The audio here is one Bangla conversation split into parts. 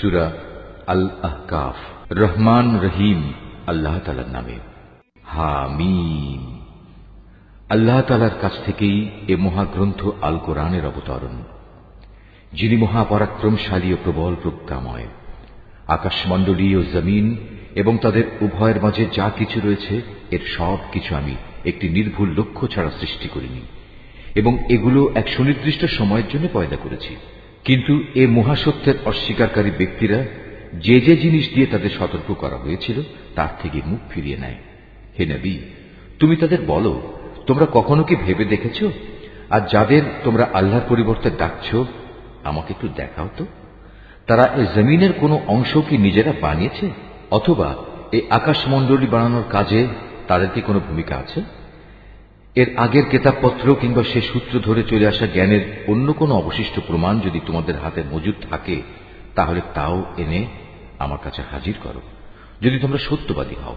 সুরা আল আহকাফ রহমান রহিম, আল্লাহ তালার নামে। হামিম। আল্লাহ তালার কাছ থেকেই এ মহাগ্রন্থ আল কোরআনের অবতরণ। যিনি মহাপরাক্রমশালী ও প্রবল প্রজ্ঞাময়। আকাশমণ্ডলী ও জমিন এবং তাদের উভয়ের মাঝে যা কিছু রয়েছে, এর সব কিছু আমি একটি নির্ভুল লক্ষ্য ছাড়া সৃষ্টি করিনি এবং এগুলো এক সুনির্দিষ্ট সময়ের জন্য পয়দা করেছি। কিন্তু এ মহাসত্যের অস্বীকারী ব্যক্তিরা যে যে জিনিস দিয়ে তাদের সতর্ক করা হয়েছিল, তার থেকে মুখ ফিরিয়ে নেয়। হে নবী, তুমি তাদের বলো, তোমরা কখনো কি ভেবে দেখেছ? আর যাদের তোমরা আল্লাহর পরিবর্তে ডাকছ, আমাকে একটু দেখাও তো। তারা এ জমিনের কোনো অংশ কি নিজেরা বানিয়েছে? অথবা এই আকাশমণ্ডলী বানানোর কাজে তাদের কি কোনো ভূমিকা আছে? এর আগের কেতাবপত্র কিংবা সে সূত্র ধরে চলে আসা জ্ঞানের অন্য কোনো অবশিষ্ট প্রমাণ যদি তোমাদের হাতে মজুদ থাকে, তাহলে তাও এনে আমার কাছে হাজির করো, যদি তোমরা সত্যবাদী হও।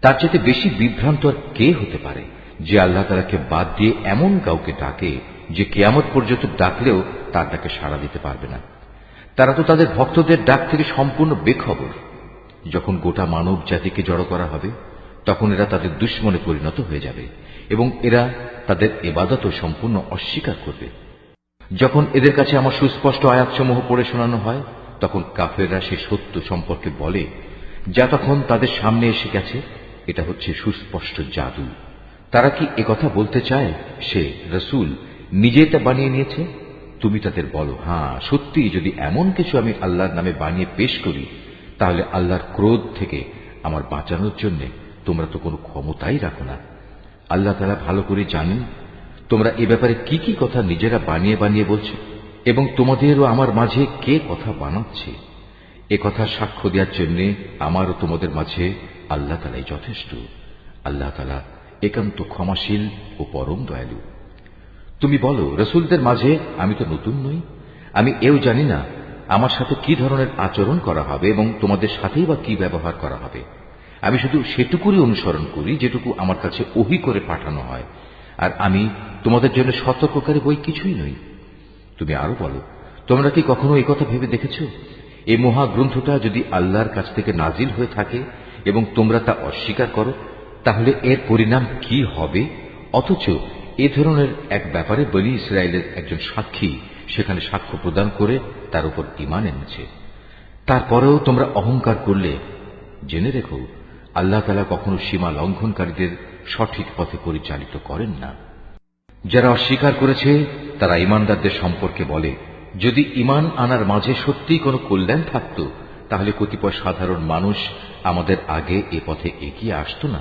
তার চাইতে বেশি বিভ্রান্ত আর কে হতে পারে যে আল্লাহ তালাকে বাদ দিয়ে এমন কাউকে ডাকে যে কেয়ামত পর্যন্ত ডাকলেও তার ডাকে সাড়া দিতে পারবে না? তারা তো তাদের ভক্তদের ডাক থেকে সম্পূর্ণ বেখবর। যখন গোটা মানব জাতিকে জড়ো করা হবে তখন এরা তাদের দুশ্মনে পরিণত হয়ে যাবে এবং এরা তাদের এবাদতও সম্পূর্ণ অস্বীকার করবে। যখন এদের কাছে আমার সুস্পষ্ট আয়াতসমূহ পড়ে শোনানো হয়, তখন কাফেররা সে সত্য সম্পর্কে বলে, যা তখন তাদের সামনে এসে গেছে, এটা হচ্ছে সুস্পষ্ট জাদু। তারা কি একথা বলতে চায়, সে রসুল, নিজে তা বানিয়ে নিয়েছে? তুমি তাদের বলো হ্যাঁ সত্যি যদি এমন কিছু আমি আল্লাহর নামে বানিয়ে পেশ করি, তাহলে আল্লাহর ক্রোধ থেকে আমার বাঁচানোর জন্য তোমরা তো কোনো ক্ষমতাই রাখো না। আল্লাহ তারা ভালো করে জানেন, তোমরা এ ব্যাপারে কি কি কথা নিজেরা বানিয়ে বানিয়ে বলছো এবং তোমাদেরও আমার মাঝে কে কথা বানাচ্ছে? এ কথা সাক্ষ্য দেওয়ার জন্য আমারও তোমাদের মাঝে আল্লাহ তালাই যথেষ্ট। আল্লাহ তালা একান্ত ক্ষমাশীল ও পরম দয়ালু। তুমি বলো, রসুলদের মাঝে আমি তো নতুন নই। আমি এও জানি না আমার সাথে কি ধরনের আচরণ করা হবে এবং তোমাদের সাথেই বা কি ব্যবহার করা হবে। আমি শুধু সেটুকুরই অনুসরণ করি, যেটুকু আমার কাছে ওহি করে পাঠানো হয়। আর আমি তোমাদের জন্য সতর্ককারী বই কিছুই নই। তুমি আরও বলো, তোমরা কি কখনো এই কথা ভেবে দেখেছ? এই মহাগ্রন্থটা যদি আল্লাহর কাছ থেকে নাজিল হয়ে থাকে এবং তোমরা তা অস্বীকার করো, তাহলে এর পরিণাম কি হবে? অথচ এ ধরনের এক ব্যাপারে বলি ইসরায়েলের একজন সাক্ষী সেখানে সাক্ষ্য প্রদান করে তার উপর ইমান এনেছে। তারপরেও তোমরা অহংকার করলে, জেনে রেখো আল্লাহ তালা কখনো সীমা লঙ্ঘনকারীদের সঠিক পথে পরিচালিত করেন না। যারা অস্বীকার করেছে, তারা ইমানদারদের সম্পর্কে বলে, যদি ইমান আনার মাঝে সত্যিই কোনো কল্যাণ থাকত, তাহলে কতিপয় সাধারণ মানুষ আমাদের আগে এ পথে এগিয়ে আসত না।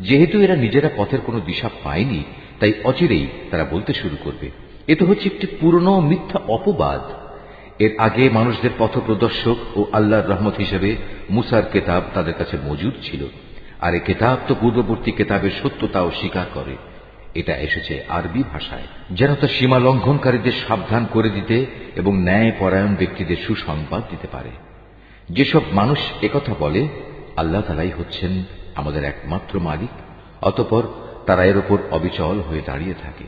যেহেতু এরা নিজেরা পথের কোনো দিশা পায়নি, তাই অচিরেই তারা বলতে শুরু করবে। এ তো হচ্ছে একটি পুরনো মিথ্যা অপবাদ। এর আগে মানুষদের পথ প্রদর্শক ও আল্লাহর রহমত হিসেবে মুসার কেতাব তাদের কাছে মজুদ ছিল। আর এ কেতাব তো পূর্ববর্তী কেতাবের সত্যতাও স্বীকার করে। এটা এসেছে আরবি ভাষায়। যেন তা সীমা লঙ্ঘনকারীদের সাবধান করে দিতে এবং ন্যায় পরায়ণ ব্যক্তিদের সুসংবাদ দিতে পারে। যেসব মানুষ একথা বলে, আল্লাহ তালাই হচ্ছেন আমাদের একমাত্র মালিক, অতপর তারা এর ওপর অবিচল হয়ে দাঁড়িয়ে থাকে।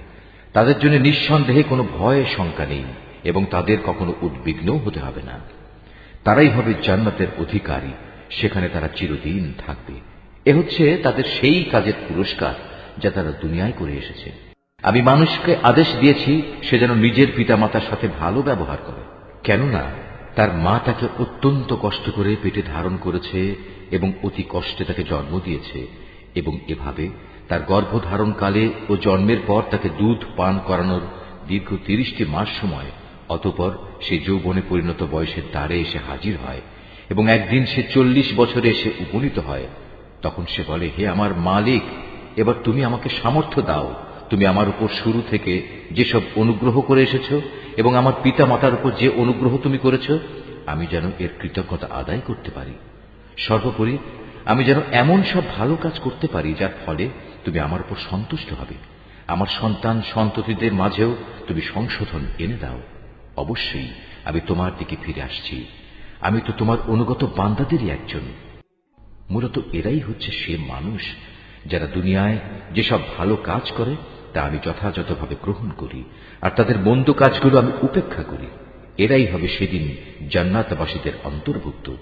তাদের জন্য নিঃসন্দেহে কোনো ভয় শঙ্কা নেই। এবং তাদের কখনো উদ্বিগ্নও হতে হবে না। তারাই হবে জান্নাতের অধিকারী, সেখানে তারা চিরদিন থাকবে। এ হচ্ছে তাদের সেই কাজের পুরস্কার যা তারা দুনিয়ায় করে এসেছে। আমি মানুষকে আদেশ দিয়েছি, সে যেন নিজের পিতামাতার সাথে ভালো ব্যবহার করে। কেননা, তার মা তাকে অত্যন্ত কষ্ট করে পেটে ধারণ করেছে এবং অতি কষ্টে তাকে জন্ম দিয়েছে এবং এভাবে তার গর্ভধারণকালে ও জন্মের পর তাকে দুধ পান করানোর দীর্ঘ তিরিশটি মাস সময় অতপর সে যৌবনে পরিণত বয়সের দ্বারে এসে হাজির হয় এবং একদিন সে চল্লিশ বছরে এসে উপনীত হয়। তখন সে বলে, হে আমার মালিক, এবার তুমি আমাকে সামর্থ্য দাও। তুমি আমার উপর শুরু থেকে যেসব অনুগ্রহ করে এসেছ এবং আমার পিতা মাতার উপর যে অনুগ্রহ তুমি করেছ, আমি যেন এর কৃতজ্ঞতা আদায় করতে পারি। সর্বোপরি, আমি যেন এমন সব ভালো কাজ করতে পারি, যার ফলে তুমি আমার উপর সন্তুষ্ট হবে। আমার সন্তান সন্ততিদের মাঝেও তুমি সংশোধন এনে দাও। অবশ্যই আমি তোমার দিকে ফিরে আসছি। আমি তো তোমার অনুগত বান্দাদেরই একজন। মূলত এরাই হচ্ছে সে মানুষ যারা দুনিয়ায় যেসব ভালো কাজ করে, তা আমি যথাযথভাবে গ্রহণ করি আর তাদের মন্দ কাজগুলো আমি উপেক্ষা করি। এরাই হবে সেদিন জান্নাতবাসীদের অন্তর্ভুক্ত।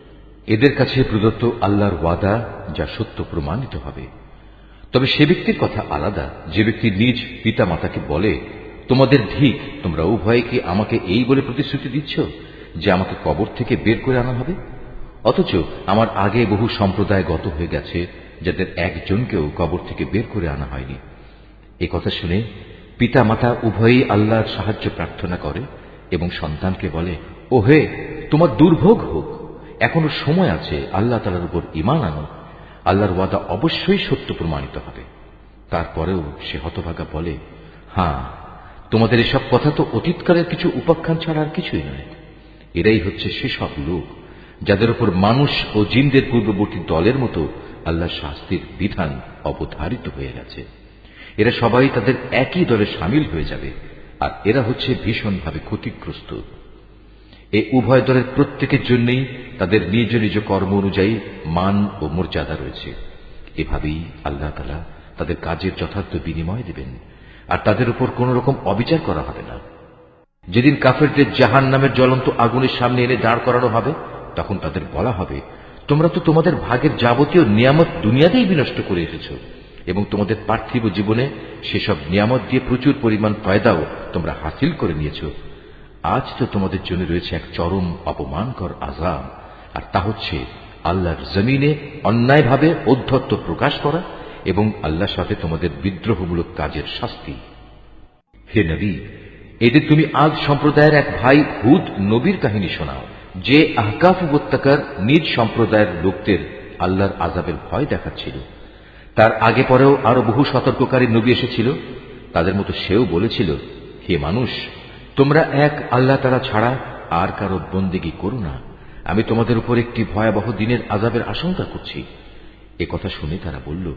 এদের কাছে প্রদত্ত আল্লাহর ওয়াদা যা সত্য প্রমাণিত হবে। তবে সে ব্যক্তির কথা আলাদা। যে ব্যক্তি নিজ পিতা মাতাকে বলে তোমাদের ধিক, তোমরা উভয়ে কি আমাকে এই বলে প্রতিশ্রুতি দিচ্ছ যে আমাকে কবর থেকে বের করে আনা হবে? অথচ আমার আগে বহু সম্প্রদায় গত হয়ে গেছে, যাদের একজনকেও কবর থেকে বের করে আনা হয়নি। এ কথা শুনে পিতা মাতা উভয়ই আল্লাহর সাহায্য প্রার্থনা করে এবং সন্তানকে বলে ও হে তোমার দুর্ভোগ হোক। এখনও সময় আছে, আল্লাহ তালার উপর ইমান আনো। আল্লাহর ওয়াদা অবশ্যই সত্য প্রমাণিত হবে। তারপরেও সে হতভাগা বলে হ্যাঁ তোমাদের এসব কথা তো অতীতকালের কিছু উপাখ্যান ছাড়া আর কিছুই নয়। এরাই হচ্ছে সেসব লোক যাদের উপর মানুষ ও জিনদের পূর্ববর্তী দলের মতো আল্লাহ শাস্তির বিধান অবধারিত হয়ে গেছে। এরা সবাই তাদের একই দলে সামিল হয়ে যাবে আর এরা হচ্ছে ভীষণভাবে ক্ষতিগ্রস্ত। এ উভয় দলের প্রত্যেকের জন্যই তাদের নিজ নিজ কর্ম অনুযায়ী মান ও মর্যাদা রয়েছে। এভাবেই আল্লাহ তালা তাদের কাজের যথার্থ বিনিময় দেবেন। আর তাদের উপর কোন রকম অবিচার করা হবে না। যেদিন কাফেরদের জাহান নামের জ্বলন্ত আগুনের সামনে এনে দাঁড় করানো হবে, তখন তাদের বলা হবে, তোমরা তো তোমাদের ভাগের যাবতীয় নিয়ামত দুনিয়াতেই বিনষ্ট করে এসেছ, এবং তোমাদের পার্থিব জীবনে সেসব নিয়ামত দিয়ে প্রচুর পরিমাণ ফয়দাও তোমরা হাসিল করে নিয়েছ। আজ তো তোমাদের জন্য রয়েছে এক চরম অপমানকর আজাম আর তা হচ্ছে আল্লাহর জমিনে অন্যায়ভাবে অধ্যত্ত প্রকাশ করা এবং আল্লাহর সাথে তোমাদের বিদ্রোহমূলক কাজের শাস্তি। হে নবী, এদের তুমি আজ সম্প্রদায়ের এক ভাই হুদ নবীর কাহিনী শোনাও, যে আহকাফ উপত্যকার নিজ সম্প্রদায়ের লোকদের আল্লাহর আজাবের ভয় দেখাচ্ছিল। তার আগে পরেও আরও বহু সতর্ককারী নবী এসেছিল। তাদের মতো সেও বলেছিল, হে মানুষ, তোমরা এক আল্লাহ তারা ছাড়া আর কারও বন্দেগি করো না। আমি তোমাদের উপর একটি ভয়াবহ দিনের আজাবের আশঙ্কা করছি। কথা শুনে তারা বলল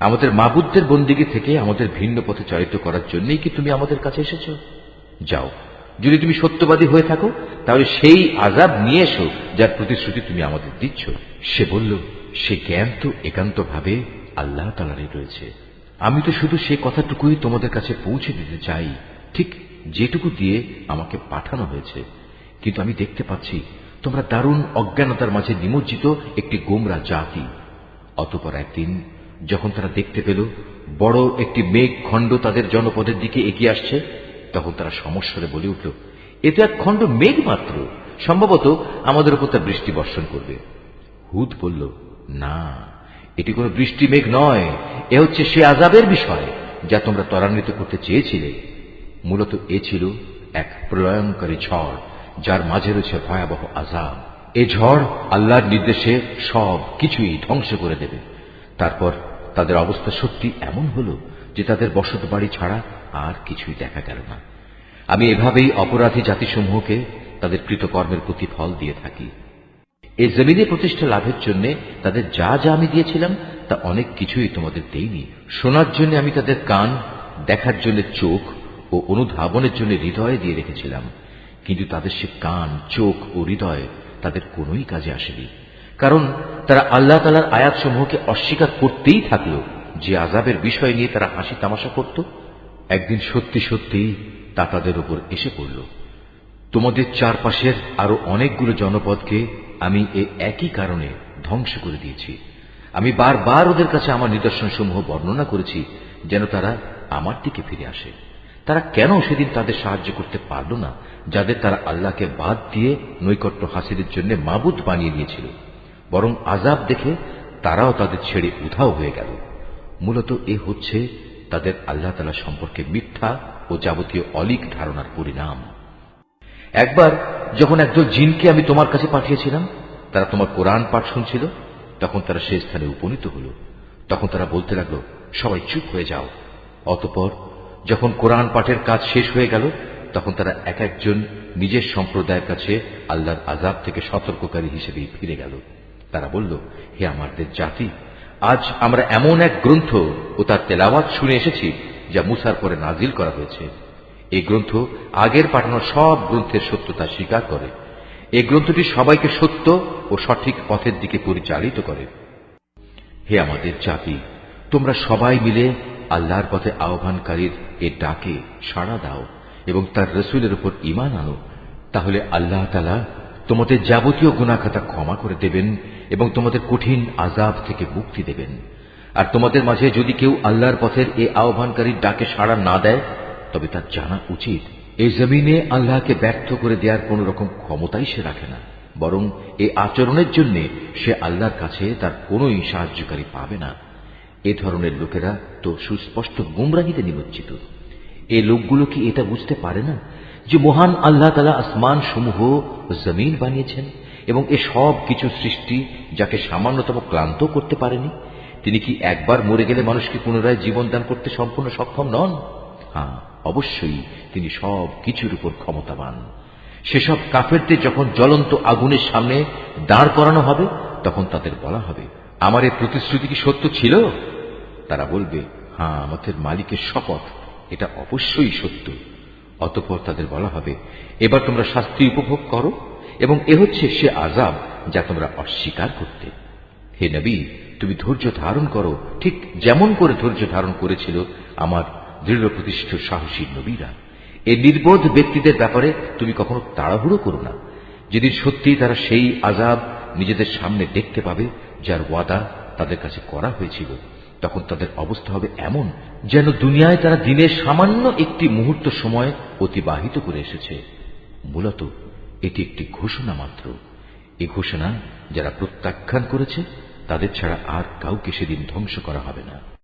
আমাদের মাবুদদের বন্দিগি থেকে আমাদের ভিন্ন পথে চালিত করার জন্যই কি তুমি আমাদের কাছে এসেছ? যাও। যদি তুমি সত্যবাদী হয়ে থাকো, তাহলে সেই আজাব নিয়ে এসো যার প্রতিশ্রুতি তুমি আমাদের দিচ্ছ। সে বলল, সে জ্ঞান তো একান্তভাবে আল্লাহ তালারই রয়েছে। আমি তো শুধু সে কথাটুকুই তোমাদের কাছে পৌঁছে দিতে চাই। ঠিক যেটুকু দিয়ে আমাকে পাঠানো হয়েছে। কিন্তু আমি দেখতে পাচ্ছি, তোমরা দারুণ অজ্ঞানতার মাঝে নিমজ্জিত একটি গোমরা জাতি। অতপর একদিন যখন তারা দেখতে পেল বড় একটি মেঘ খণ্ড তাদের জনপদের দিকে এগিয়ে আসছে, তখন তারা সমস্যারে বলে উঠল, এ তো এক খণ্ড মেঘ মাত্র। সম্ভবত আমাদের উপর তা বৃষ্টি বর্ষণ করবে। হুদ বলল, না, এটি কোনো বৃষ্টি মেঘ নয়। এ হচ্ছে সে আজাবের বিষয় যা তোমরা ত্বরান্বিত করতে চেয়েছিলে। মূলত এ ছিল এক প্রলয়ঙ্কারী ঝড়, যার মাঝে রয়েছে ভয়াবহ আজাব এ ঝড় আল্লাহর নির্দেশে সব কিছুই ধ্বংস করে দেবে। তারপর তাদের অবস্থা সত্যি এমন হল যে তাদের বসত বাড়ি ছাড়া আর কিছুই দেখা গেল না। আমি এভাবেই অপরাধী জাতিসমূহকে তাদের কৃতকর্মের প্রতিফল দিয়ে থাকি। এই জমিনে প্রতিষ্ঠা লাভের জন্য তাদের যা যা আমি দিয়েছিলাম, তা অনেক কিছুই তোমাদের দেইনি। শোনার জন্য আমি তাদের কান, দেখার জন্য চোখ ও অনুধাবনের জন্য হৃদয় দিয়ে রেখেছিলাম। কিন্তু তাদের সে কান, চোখ ও হৃদয় তাদের কোনোই কাজে আসেনি। কারণ তারা আল্লাহ তালার আয়াতসমূহকে অস্বীকার করতেই থাকল যে আজাবের বিষয় নিয়ে তারা হাসি তামাশা করত। একদিন সত্যি সত্যি তা তাদের উপর এসে পড়ল। তোমাদের চারপাশের আরও অনেকগুলো জনপদকে আমি এ একই কারণে ধ্বংস করে দিয়েছি। আমি বারবার ওদের কাছে আমার নিদর্শনসমূহ বর্ণনা করেছি যেন তারা আমার দিকে ফিরে আসে। তারা কেন সেদিন তাদের সাহায্য করতে পারল না, যাদের তারা আল্লাহকে বাদ দিয়ে নৈকট্য হাসিলের জন্য মাবুদ বানিয়ে নিয়েছিল? বরং আজাব দেখে তারাও তাদের ছেড়ে উধাও হয়ে গেল। মূলত এ হচ্ছে তাদের আল্লাহ তালা সম্পর্কে মিথ্যা ও যাবতীয় অলিক ধারণার পরিণাম। একবার যখন একদল জিনকে আমি তোমার কাছে পাঠিয়েছিলাম, তারা তোমার কোরআন পাঠ শুনছিল, তখন তারা সেই স্থানে উপনীত হল। তখন তারা বলতে লাগল, সবাই চুপ হয়ে যাও। অতপর যখন কোরআন পাঠের কাজ শেষ হয়ে গেল, তখন তারা এক একজন নিজের সম্প্রদায়ের কাছে আল্লাহর আজাব থেকে সতর্ককারী হিসেবে ফিরে গেল। তারা বলল, হে আমাদের জাতি, আজ আমরা এমন এক গ্রন্থ ও তার তেলাওয়াত শুনে এসেছি যা মুসার পরে নাজিল করা হয়েছে। এই গ্রন্থ আগের পাঠানো সব গ্রন্থের সত্যতা স্বীকার করে। এই গ্রন্থটি সবাইকে সত্য ও সঠিক পথের দিকে পরিচালিত করে। হে আমাদের জাতি, তোমরা সবাই মিলে আল্লাহর পথে আহ্বানকারীর এ ডাকে সাড়া দাও এবং তার রসুলের উপর ইমান আনো। তাহলে আল্লাহ তালা তোমাদের যাবতীয় গুণাখাতা ক্ষমা করে দেবেন এবং তোমাদের কঠিন আজাব থেকে মুক্তি দেবেন। আর তোমাদের মাঝে যদি কেউ আল্লাহর পথের এ আহ্বানকারীর ডাকে সাড়া না দেয়, তবে তার জানা উচিত। এই জমিনে আল্লাহকে ব্যর্থ করে দেওয়ার কোন রকম ক্ষমতাই সে রাখে না, বরং এই আচরণের জন্য সে আল্লাহর কাছে তার কোনোই সাহায্যকারী পাবে না। এ ধরনের লোকেরা তো সুস্পষ্ট গুমরাহিতে নিমজ্জিত। এ লোকগুলো কি এটা বুঝতে পারে না যে মহান আল্লাহ তালা আসমান সমূহ জমিন বানিয়েছেন? এবং এ সব কিছু সৃষ্টি যাকে সামান্যতম ক্লান্ত করতে পারেনি। তিনি কি একবার মরে গেলে মানুষকে পুনরায় জীবন দান করতে সম্পূর্ণ সক্ষম নন? হ্যাঁ অবশ্যই তিনি সব কিছুর উপর ক্ষমতাবান। সেসব কাফেরদের যখন জ্বলন্ত আগুনের সামনে দাঁড় করানো হবে, তখন তাদের বলা হবে, আমার এই প্রতিশ্রুতি কি সত্য ছিল? তারা বলবে হ্যাঁ আমাদের মালিকের শপথ, এটা অবশ্যই সত্য। অতঃপর তাদের বলা হবে, এবার তোমরা শাস্তি উপভোগ করো। এবং এ হচ্ছে সে আজাব যা তোমরা অস্বীকার করতে। হে নবী, তুমি ধৈর্য ধারণ করো, ঠিক যেমন করে ধৈর্য ধারণ করেছিল আমার দৃঢ় প্রতিষ্ঠিত সাহসী নবীরা। এই নির্বোধ ব্যক্তিদের ব্যাপারে তুমি কখনো তাড়াহুড়ো করো না। যেদিন সত্যি তারা সেই আজাব নিজেদের সামনে দেখতে পাবে, যার ওয়াদা তাদের কাছে করা হয়েছিল, তখন তাদের অবস্থা হবে এমন যেন দুনিয়ায় তারা দিনের সামান্য একটি মুহূর্ত সময় অতিবাহিত করে এসেছে। মূলত এটি একটি ঘোষণা মাত্র। এ ঘোষণা যারা প্রত্যাখ্যান করেছে, তাদের ছাড়া আর কাউকে সেদিন ধ্বংস করা হবে না।